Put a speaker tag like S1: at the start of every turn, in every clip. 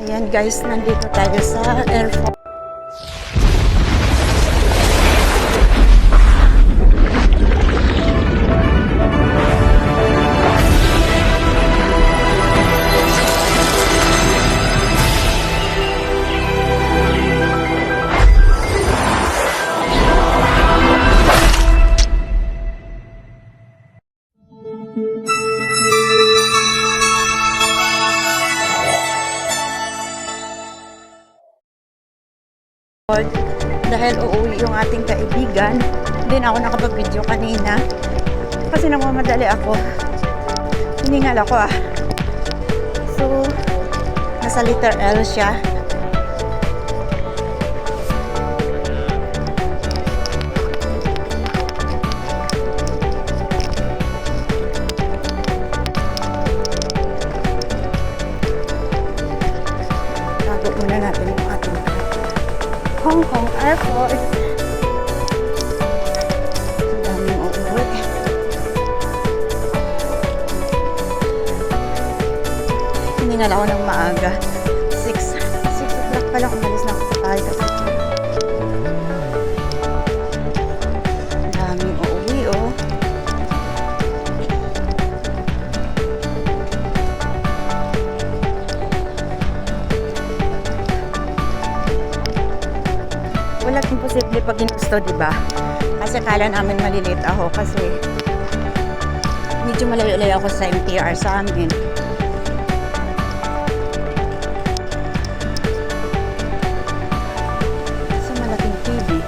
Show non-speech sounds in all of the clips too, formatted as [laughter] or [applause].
S1: Ayan guys, nandito tayo sa airport. Dahil uuwi yung ating kaibigan. Na ako nakapag-video kanina kasi namamadali ako. Hiningal ako ah. So, nasa letter L siya. Hong Kong Airport. Daming uuwi. Hiningal ako ng maaga. 6. 6 o'clock pa lang Imposible pag ginusto, di ba? Kasi kala namin malilate ako kasi medyo malayo-layo ako sa MTR sa amin. Sa malaking TV.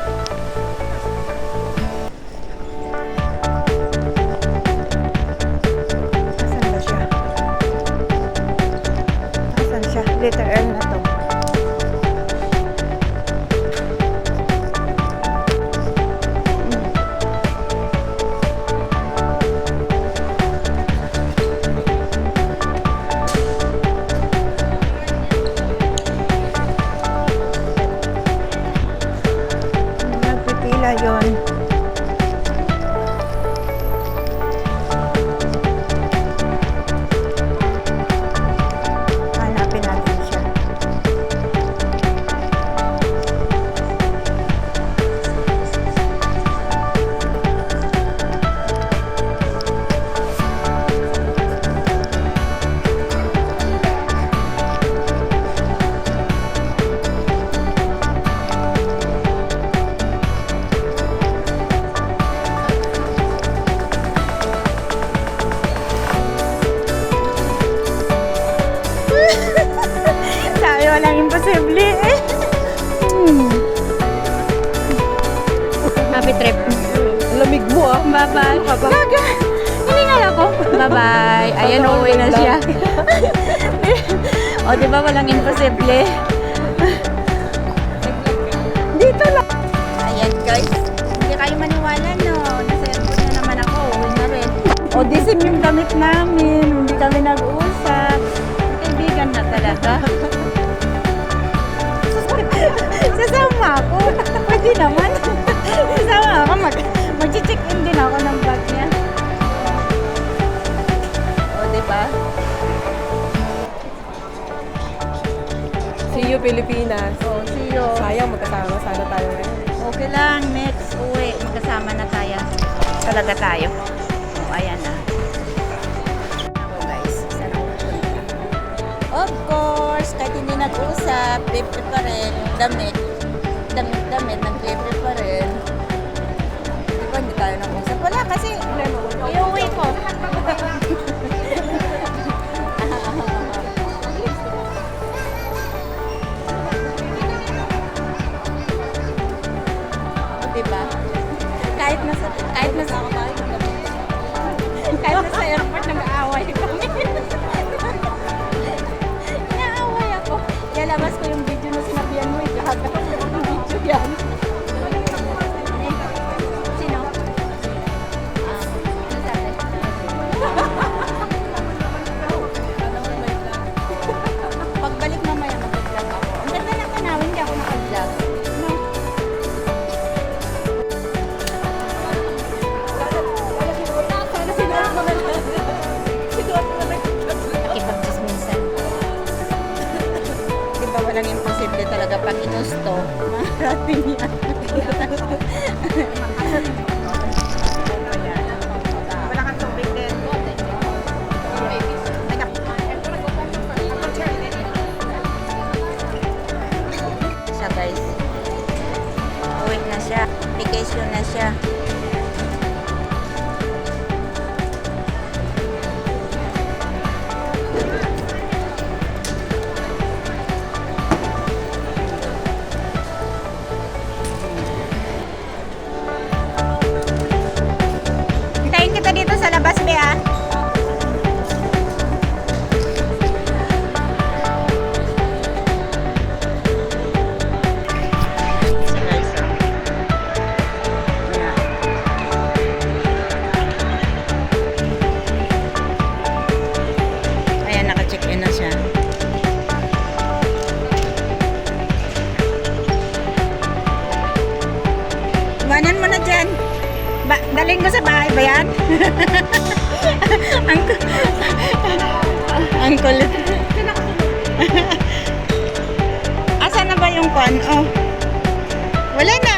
S1: Asan ba siya? Yon. Imposible eh. Hmm. Happy trip.
S2: Lamig mo ah.
S1: Bye-bye. Gaga. Hiningal ako. Bye-bye. Ayan, uuwi na siya. [laughs] o, di ba walang imposible? Dito lang. Ayan, guys. Hindi kayo maniwala, no? Nasa airport na naman ako. Uwi na rin. O, disim yung damit namin. Hindi kami nag-usap. Pwede naman. [laughs] Sasama ako. Mag Mag-check in din ako ng bag niya. O, di ba?
S2: See you, Pilipinas.
S1: O, see you.
S2: Sayang magkasama sana tayo ngayon.
S1: Okay lang. Next uwi. Magkasama na tayo. Talaga tayo. O, ayan na. Ako guys. Isa na pupunta. Of course, kahit hindi nag-usap, pipi pa rin. Damit. Damit-damit, nag-pipi pa rin. Talaga pag inusto. Marating yan. Siya guys. Uwi na siya. Vacation na siya. Bahay ba yan? [laughs] ang, [laughs] ang kulit. [laughs] Asa na ba yung kwan? Oh. Wala na.